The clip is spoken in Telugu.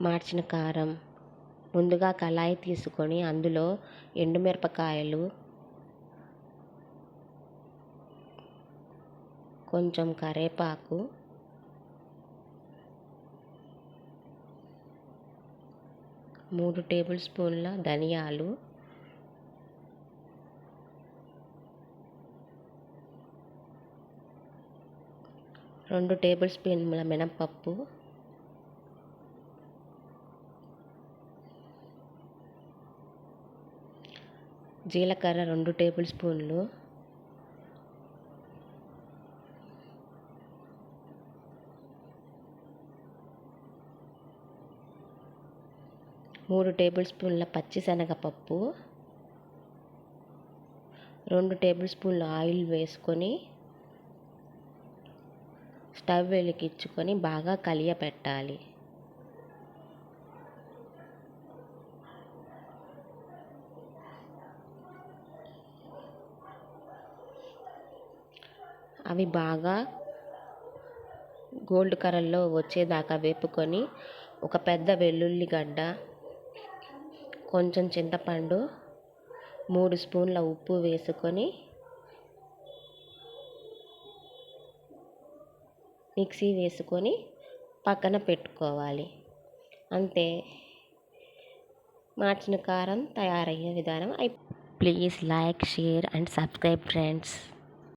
మార్చిన కారం. ముందుగా కళాయి తీసుకొని అందులో ఎండుమిరపకాయలు కొంచెం కరేపాకు మూడు టేబుల్ స్పూన్ల ధనియాలు రెండు టేబుల్ స్పూన్ల మినప్పప్పు జీలకర్ర రెండు టేబుల్ స్పూన్లు. మూడు టేబుల్ స్పూన్ల పచ్చిశనగపప్పు రెండు టేబుల్ స్పూన్ల ఆయిల్ వేసుకొని స్టవ్ వెలిగించుకొని బాగా కలియపెట్టాలి. అవి బాగా గోల్డ్ కలర్లో వచ్చేదాకా వేపుకొని ఒక పెద్ద వెల్లుల్లి గడ్డ కొంచెం చింతపండు మూడు స్పూన్ల ఉప్పు వేసుకొని మిక్సీ వేసుకొని పక్కన పెట్టుకోవాలి. అంతే. మార్చిన కారం తయారయ్యే విధానం అయి please like share and subscribe friends.